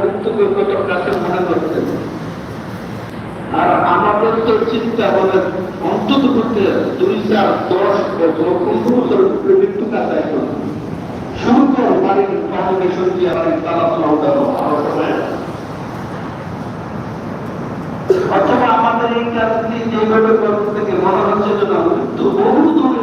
মৃত্যুকে কত কাছে মনে করতেন আর আমাদের তো চিন্তা বলে অন্তত করতে দুই চার দশ বছর। অথবা আমাদের এই কাজটি যেভাবে থেকে মনে হচ্ছে যে না মৃত্যু বহু দূরে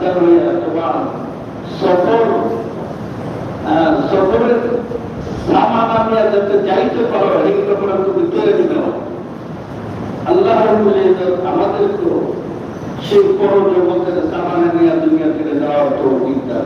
সাবধান হয়ে তোমার সফর সফরের সামান আমি আর যাতে যাইতে পারো, এই ব্যাপারে তুমি তৈরি দিতে আল্লাহ ইজ্জত সেই পর জগতের সামানে যাওয়ার তো বিদ্যা